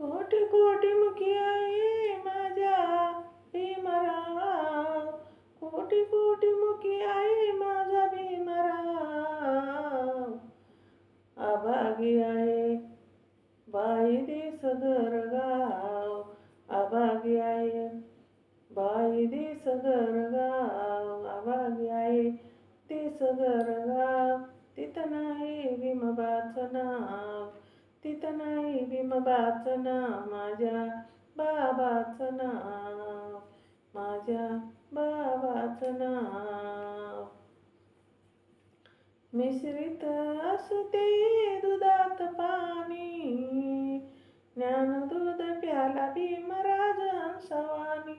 कोटी कोटी मुखी आहे माझ्या भीमराव कोटी कोटी मुखी आहे माझा भीमराव अभागी आहे बाई देस घर गाव। अभागी आहे बाई देस गाव। अभागी आहे देस घर गाव। तिथं नाही भीमबाचं नाव तिथं नाही भीमबाचं नाव माझ्या बाबाचं नाव माझ्या बाबाचं नाव. मिश्रित असते दुधात पाणी ज्ञान दूध प्याला भीमराज सवानी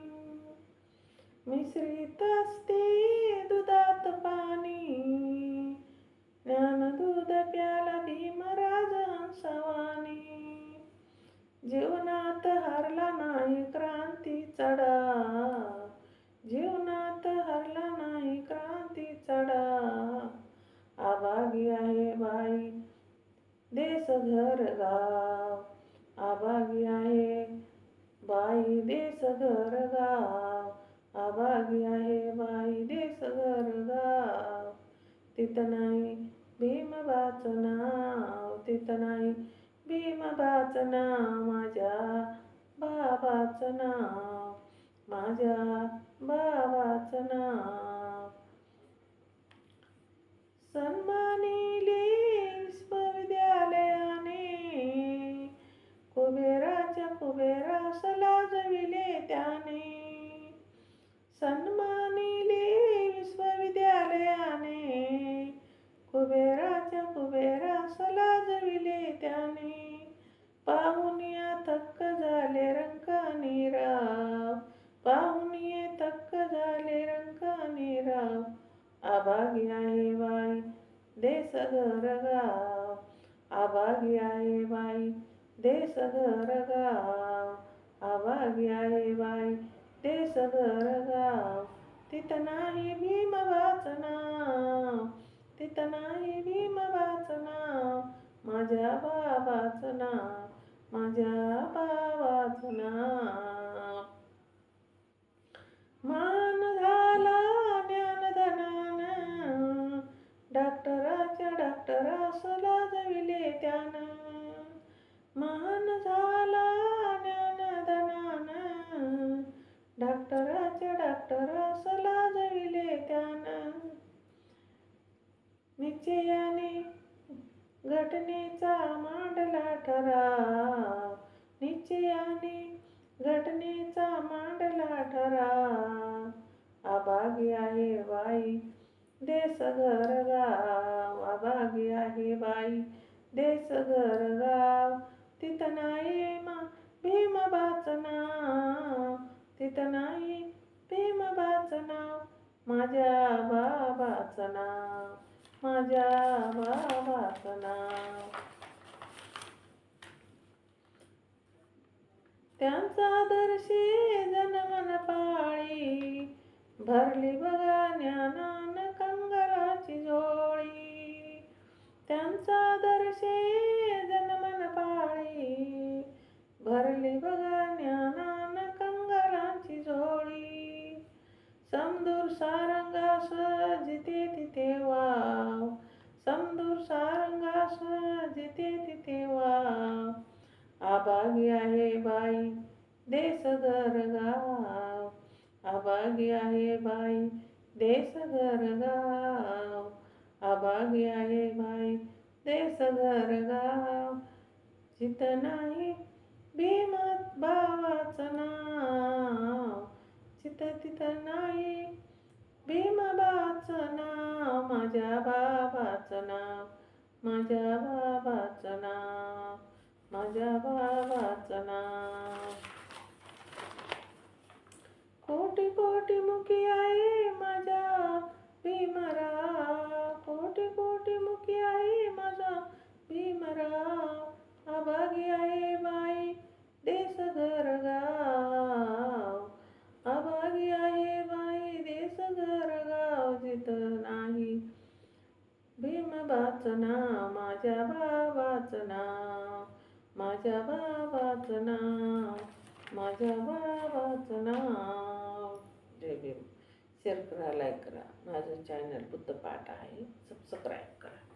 मिश्रित असते दुधात पाणी ज्ञान दूध प्याला भीमराज हरला नाही क्रांती चढा. जीवनात हरला नाही क्रांती चढा. आभागी आहे बाई देश घर गाव आभागी आहे बाई देश घर गाव आभागी आहे बाई देश घर गाव तिथं नाही भीमबाचं नाव तिथं नाही भीमबाचं नाव माझ्या. बाबाचं नाव. माझ्या बाबाचं नाव. आभागी आहे बाई देश घर गाव. आभागी आहे बाई देश घर गाव. निश्चयाने घटनेचा मांडला ठराव निश्चयाने घटनेचा मांडला ठराव अभागी आहे बाई देश घर गाव अभागी आहे बाई देश घर गाव तिथं नाही मा भीम नाव तिथं नाही भीम नाव माझ्या बाबाचं नाव. माझ्या बाबाचं नाव त्यांचा दर्शी जनमन पा आभागी आहे बाई देश घर गाव. आभागी आहे बाई देश घर गाव. आभागी आहे बाई देश घर गाव. जित नाही भीमत भावाचं नाव. चित तिथं नाही भीमबाचं नाव. माझ्या बाबाचं नाव माझ्या बाबाचं नाव. माझ्या भावाचं नाव. कोटी कोटी मुखी आहे माझ्या भीमराव कोटी कोटी मुखी आहे माझा भीमराव अभागी आहे बाई देश घर गाव. अभागी आहे बाई देश घर गाव. जिथं नाही भीमबाचं नाव. माझ्या बाबाचं नाव माझ्या बाबाचं नाव. नाव जय भीम. शेअर करा लाईक करा. माझं चॅनल बुद्ध पाठ आहे. सबस्क्राईब करा.